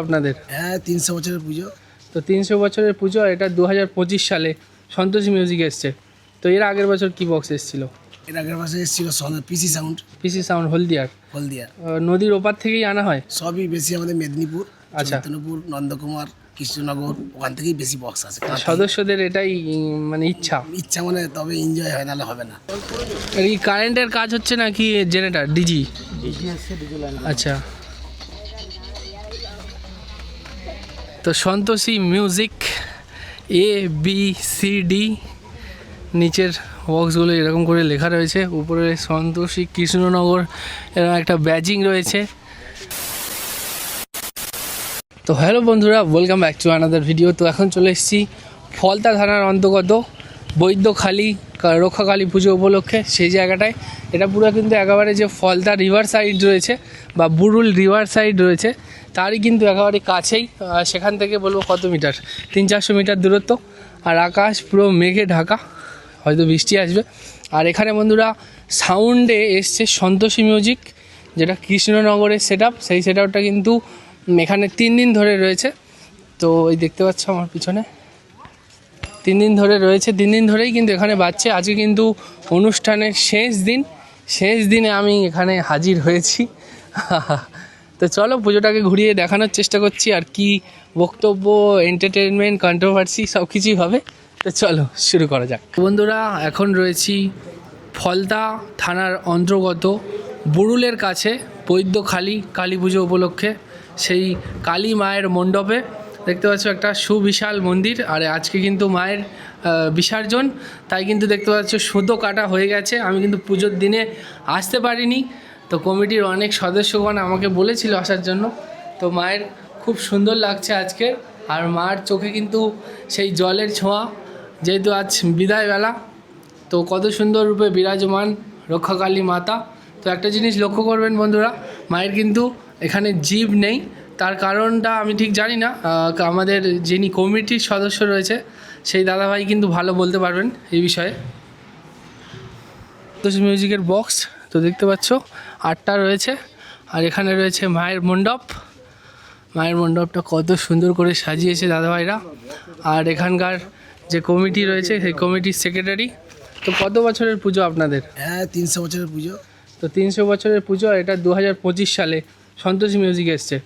আপনাদের? হ্যাঁ তিনশো বছরের পুজো। তো তিনশো বছরের পুজো এটা দু হাজার পঁচিশ সালে সন্তোষী মিউজিক এসছে। তো এর আগের বছর কি বক্স এসেছিল? এর আগের মাসে এসেছিল পিসি সাউন্ড পিসি সাউন্ড হলদিয়ার। হলদিয়া আহ, নদীর ওপার থেকেই আনা হয়? সবই বেশি আমাদের মেদিনীপুর আচ্ছা। নন্দকুমার কৃষ্ণনগর ওখান থেকেই বেশি বক্স আছে। সদস্যদের এটাই মানে ইচ্ছা। ইচ্ছা মানে তবে এনজয় হয় নাহলে হবে না। এই কারেন্টের কাজ হচ্ছে নাকি জেনারেটার ডিজি আচ্ছা। তো Santoshi music A B C D নিচের বক্সগুলো এরকম করে লেখা রয়েছে। উপরে সন্তোষী কৃষ্ণনগর এরকম একটা ব্যাজিং রয়েছে। তো হ্যালো বন্ধুরা welcome back to another video তো এখন চলে এসেছি ফলতা থানার অন্তর্গত বৈদ্যখালী রক্ষাকালী পুজো উপলক্ষে সেই জায়গাটায়। এটা পুরো কিন্তু একেবারে যে ফলতা রিভার সাইড রয়েছে বা বুরুল রিভার সাইড রয়েছে, তারই কিন্তু একেবারে কাছেই সেখান থেকে বলব কত মিটার? তিন চারশো মিটার দূরত্ব আর আকাশ পুরো মেঘে ঢাকা, হয়তো বৃষ্টি আসবে। আর এখানে বন্ধুরা সাউন্ডে এসছে সন্তোষী মিউজিক যেটা কৃষ্ণনগরের সেট সেই সেট কিন্তু এখানে তিন দিন ধরে রয়েছে। তো এই দেখতে পাচ্ছ আমার পিছনে। তিন দিন ধরে রয়েছে। তিন দিন ধরেই কিন্তু এখানে বাজছে। আজকে কিন্তু অনুষ্ঠানের শেষ দিন। শেষ দিনে আমি এখানে হাজির হয়েছি। তো চলো পুজোটাকে ঘুরিয়ে দেখানোর চেষ্টা করছি আর কি বক্তব্য এন্টারটেনমেন্ট কন্ট্রোভার্সি সব কিছুই হবে। তো চলো শুরু করা যাক। বন্ধুরা, এখন রয়েছি ফলতা থানার অন্তর্গত বুরুলের কাছে বৈদ্যখালী কালী পুজো উপলক্ষে। সেই কালী মায়ের মণ্ডপে। দেখতে পাচ্ছ একটা সুবিশাল মন্দির, আর আজকে কিন্তু মায়ের বিসর্জন। তাই কিন্তু দেখতে পাচ্ছ সুতো কাটা হয়ে গেছে। আমি কিন্তু পুজোর দিনে আসতে পারিনি। তো কমিটির অনেক সদস্যগণ আমাকে বলেছিল আসার জন্য। তো মায়ের খুব সুন্দর লাগছে আজকে। আর মার চোখে কিন্তু সেই জলের ছোঁয়া। যেহেতু আজ বিদায়বেলা, তো কত সুন্দর রূপে বিরাজমান রক্ষাকালী মাতা। তো একটা জিনিস লক্ষ্য করবেন বন্ধুরা, মায়ের কিন্তু এখানে জীব নেই। তার কারণটা আমি ঠিক জানি না। আমাদের যিনি কমিটির সদস্য রয়েছে সেই দাদাভাই কিন্তু ভালো বলতে পারবেন এই বিষয়ে। তো মিউজিকের বক্স তো দেখতে পাচ্ছ আটটা রয়েছে। আর এখানে রয়েছে মায়ের মণ্ডপ। মায়ের মণ্ডপটা কত সুন্দর করে সাজিয়েছে দাদাভাইরা। আর এখানকার যে কমিটি রয়েছে সেই কমিটির সেক্রেটারি। তো কত বছরের পুজো আপনাদের? হ্যাঁ তিনশো বছরের পুজো। তো তিনশো বছরের পুজো এটা দু হাজার পঁচিশ সালে। সন্তোষী মিউজিক এসছে।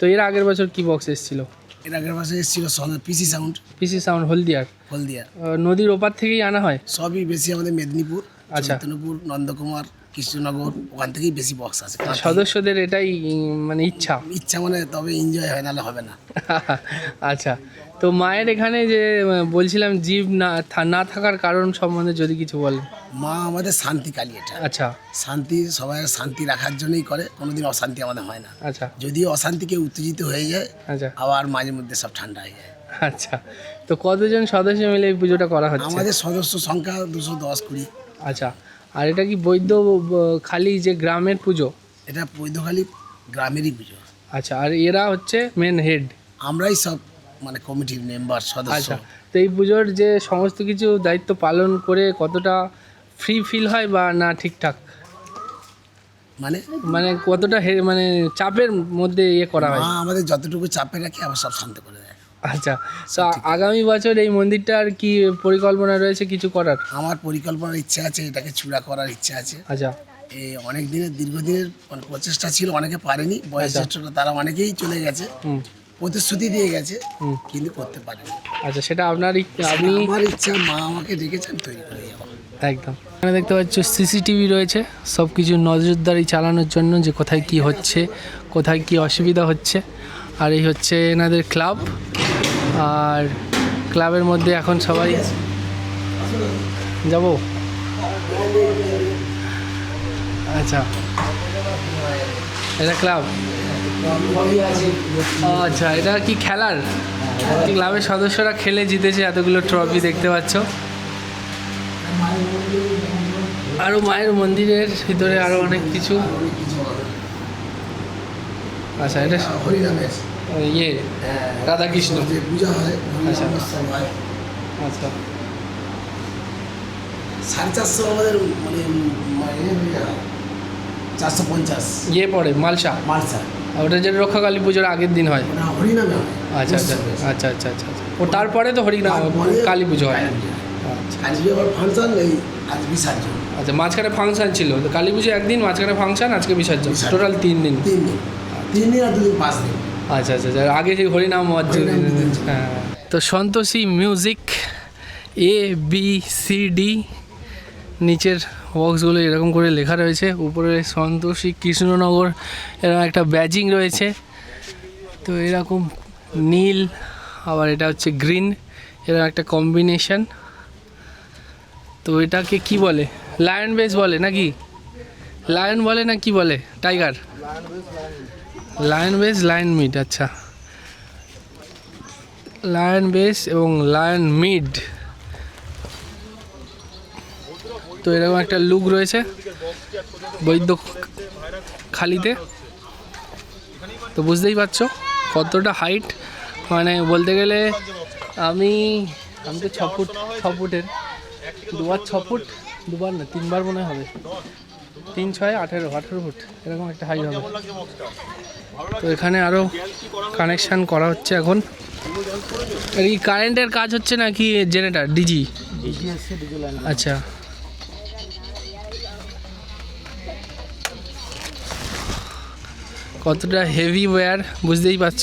তো এর আগের বছর কি বক্স এসেছিল? এর আগের বছর এসেছিল পিসি সাউন্ড পিসি সাউন্ড হলদিয়ার। হলদিয়ার। নদীর ওপার থেকেই আনা হয়? সবই বেশি আমাদের মেদিনীপুর আচ্ছা। মেদিনীপুর নন্দকুমার কৃষ্ণনগর ওখান থেকেই বেশি বক্স আছে। সদস্যদের এটাই মানে ইচ্ছা। ইচ্ছা মানে তবে এনজয় হয় নাহলে হবে না। আচ্ছা। তো মায়ের এখানে যে বলছিলাম জীব না না থাকার কারণ সম্বন্ধে যদি কিছু বলেন। মা আমাদের শান্তি কালী এটা আচ্ছা। শান্তি সবাই শান্তি রাখার জন্যই করে কোনোদিন অশান্তি আমাদের হয় না। আচ্ছা। যদি অশান্তিকে উত্তেজিত হয়ে যায় আচ্ছা। আবার মাঝে মধ্যে সব ঠান্ডা হয়ে যায়। আচ্ছা। তো কতজন সদস্য মিলে এই পুজোটা করা হচ্ছে? আমাদের সদস্য সংখ্যা দুশো দশ কুড়ি। আচ্ছা। আর এটা কি বৈদ্য খালি যে গ্রামের পুজো? এটা বৈধখালী গ্রামেরই পুজো। আচ্ছা। আর এরা হচ্ছে মেন হেড আমরাই সব মানে কমিটির মেম্বার সদস্য। আচ্ছা তো এই পুজোর যে সমস্ত কিছু দায়িত্ব পালন করে কতটা ফ্রি ফিল হয় বা না ঠিকঠাক? মানে? মানে কতটা মানে চাপের মধ্যে ইয়ে করা হয়? আমাদের যতটুকু চাপে রাখে আবার সব শান্ত করে দেয়। আচ্ছা তো আগামী বছর এই মন্দিরটার কি পরিকল্পনা রয়েছে কিছু করার? আমার পরিকল্পনার ইচ্ছা আছে এটাকে চূড়া করার ইচ্ছা আছে। আচ্ছা। এই অনেক দিনের দীর্ঘদিনের মানে প্রচেষ্টা ছিল অনেকে পারেনি। বয়োজ্যেষ্ঠরা তারা অনেকেই চলে গেছে। হুম। প্রতিশ্রুতি দিয়ে গেছে কিন্তু করতে পারেনি। আচ্ছা সেটা আপনার আপনি আমার ইচ্ছা মা আমাকে ডেকেছেন তৈরি করে একদম। এখানে দেখতে পাচ্ছ সিসিটিভি রয়েছে সব কিছু নজরদারি চালানোর জন্য যে কোথায় কি হচ্ছে কোথায় কি অসুবিধা হচ্ছে। আর এই হচ্ছে এনাদের ক্লাব। আর ক্লাবের মধ্যে এখন সবাই যাব? আচ্ছা। এটা ক্লাব। আচ্ছা এটা কি খেলার? ক্লাবের সদস্যরা খেলে জিতেছে এতগুলো ট্রফি দেখতে পাচ্ছ? আরও মায়ের মন্দিরের ভিতরে আরও অনেক কিছু। আচ্ছা এটা ইয়ে রাধাকৃষ্ণ। আচ্ছা। আচ্ছা। সাড়ে চারশো আমাদের মানে ইয়ে চারশো পঞ্চাশ। ইয়ে পড়ে মালসা। মালসা। ওটা যেটা রক্ষা কালী পুজোর আগের দিন হয়। হরিনামে আচ্ছা আচ্ছা আচ্ছা আচ্ছা আচ্ছা আচ্ছা। ও তারপরে তো হরিনা তারপরে কালী পুজো হয়। আচ্ছা। আজকে আবার ফাংশন এই আজ বিসর্জন। আচ্ছা মাঝখানে ফাংশন ছিল। তো কালী পুজো একদিন মাঝখানে ফাংশন আজকে বিসর্জন। টোটাল তিন দিন। তিন দিন। তিন দিন আর দুদিন পাঁচ দিন। আচ্ছা আচ্ছা আচ্ছা। আগে যে হরিনাম হরিনাম। হ্যাঁ। তো Santoshi music A B C D নিচের বক্সগুলো এরকম করে লেখা রয়েছে। উপরে সন্তোষী কৃষ্ণনগর এরকম একটা ব্যাজিং রয়েছে। তো এরকম নীল, আবার এটা হচ্ছে গ্রিন, এরকম একটা কম্বিনেশন তো এটাকে কি বলে? লায়ন বেস বলে নাকি? লায়ন বলে না কি বলে? Tiger lion base lion mid আচ্ছা। লায়ন বেস এবং লায়ন মিড তো এরকম একটা লুক রয়েছে বৈদ্য খালিতে। তো বুঝতেই পারছ কতটা হাইট মানে বলতে গেলে আমি আমি তো ছ ফুট ছ ফুটের। দুবার ছ ফুট দুবার না তিনবার মনে হবে। তিন ছয় আঠেরো আঠেরো ফুট এরকম একটা হাইট হবে। তো এখানে আরও কানেকশান করা হচ্ছে এখন। এই কারেন্টের কাজ হচ্ছে নাকি জেনারেটার ডিজি আচ্ছা। কতটা হেভি ওয়্যার বুঝতেই পারছ?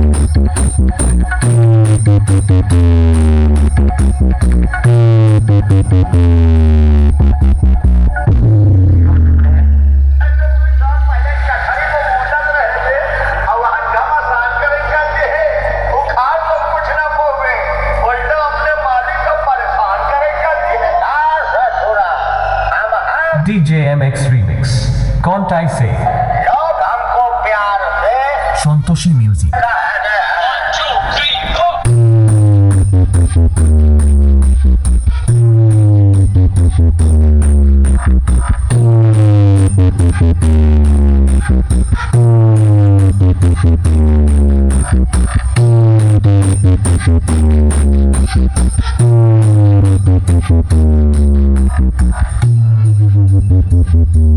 টেক্স remix Contai say Santoshi music Thank you. Thank you.